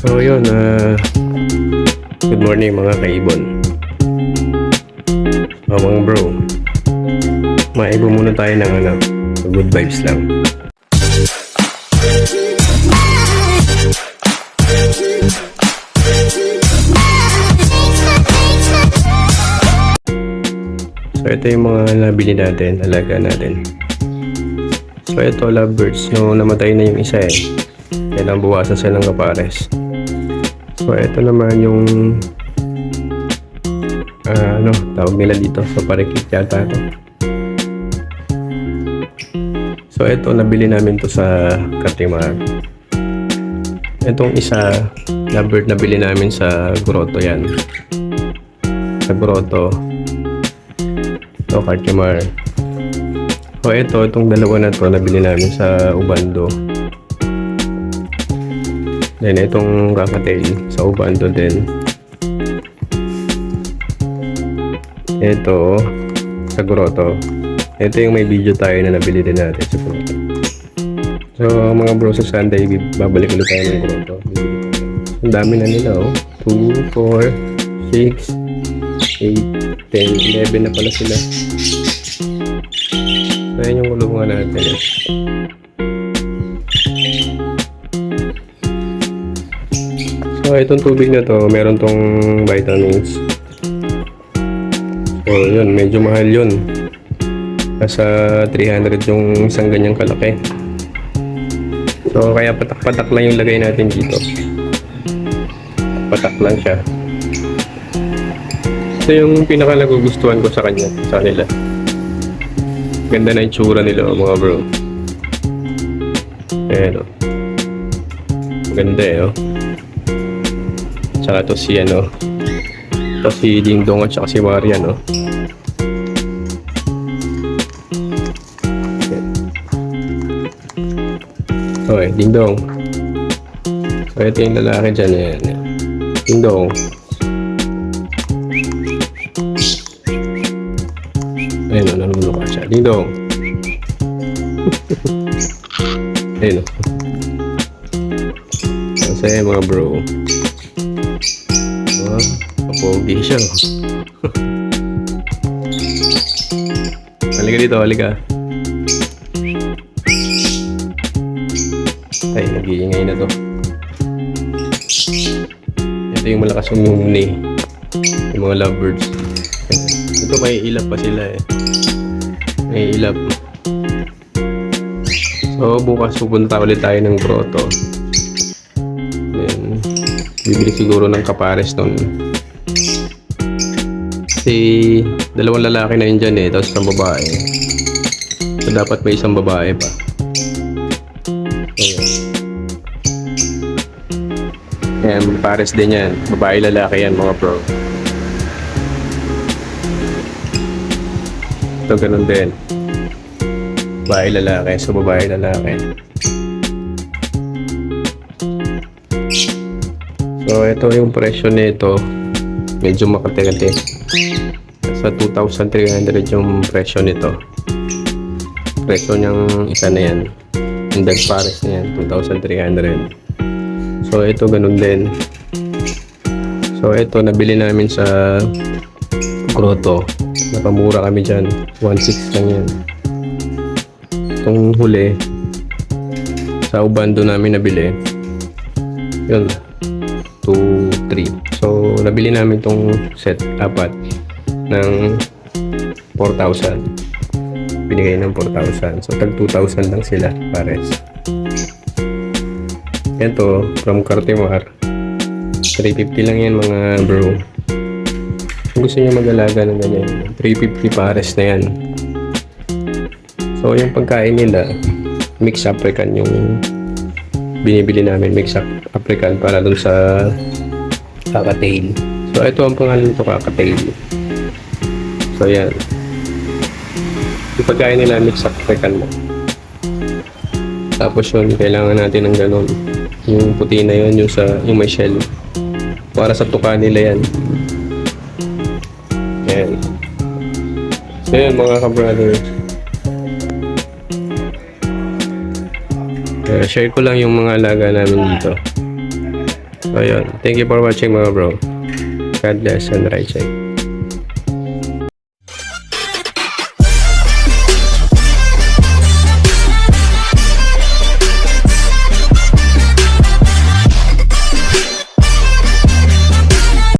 So yun, ah good morning mga kaibon. So mga bro, maibo muna tayo ng ano, good vibes lang. So ito yung mga nabili natin, alaga natin. So ito lovebirds, no namatay na yung isa eh. Kailang buwasan silang kapares. So ito naman yung ah, ano, tawag nila dito sa parikit yata ito. So ito nabili namin to sa Katimar. Itong isa lovebird nabili namin sa Grotto yan. Sa Grotto. Ito Katimar. So ito, itong dalawa na to nabili namin sa Ubando. Then itong kakatail sa Ubando din. Ito sa Grotto. Ito yung may video tayo na nabili din natin sa Grotto. So mga bro sa Sunday, babalik ulit tayo ng Grotto. Ang dami na nila oh. 2, 4, 6, 8, 10, 11 na pala sila. So yan yung kulungan natin. So, itong tubig na to, meron tong vitamins. So, yun, medyo mahal yun. Nasa 300 yung isang ganyang kalaki. So, kaya patak-patak lang yung lagay natin dito. Patak lang siya. Ito yung pinaka nagugustuhan ko sa kanya, sa kanila. Ganda na yung tsura nila, mga bro. Ayan, oh. Ganda eh, oh. Tsaka to si ano. To si Ding Dong at saka si Marian, oh. Okay, Ding Dong. So, ito yung lalaki dyan, yan. Ding Dong. Ayun, oh, nanunulok ka siya. Ding Dong. Ayun, oh. Kasi mga bro. Ah, kapogi siya. halika dito, halika. Ay, nag-iingay na to. Ito yung malakas umumuni. Yung mga lovebirds. Ito may ilap pa sila eh. May ilap. So, bukas pupunta ulit tayo ng grotto. Then, bibili siguro ng kapares nun. Kasi, dalawang lalaki na yun dyan eh, tapos isang babae. So, dapat may isang babae pa. Ayan. Ayan, pares din yan. Babae, lalaki yan, mga bro. Ito, ganun din. Babae, lalaki. So, babae, lalaki. So, ito yung presyo nito. Medyo makati-kati. Sa 2,300 yung presyo nito. Presyo niyang isa na yan. Yung dog pares na yan, 2,300. So, ito ganun din. So, ito nabili namin sa Grotto. Napamura kami dyan. 1,600 lang yan. Itong huli, sa Ubando namin nabili. Yun, 2, 3. So, nabili namin tong set, apat, ng 4,000. Binigay ng 4,000. So, tag 2,000 lang sila, pares. Ito, from Cartimar. 350 lang yan mga bro. Kung gusto nyo mag-alaga ng ganyan, 350 pares na yan. So, yung pagkain nila, mix African yung binibili namin, mix African para dun sa kakatail. So, ito ang pangalan nito kakatail. So, yan. Yung pagkain nila, mix African mo. Tapos yun, kailangan natin ng ganun. Yung puti na yun, yung, sa, yung may shell. Para sa tuka nila yan. Yan. So yun, mga ka-brothers. Uh, share ko lang yung mga alaga namin dito. So, yun. Thank you for watching mga bro. God bless and right check.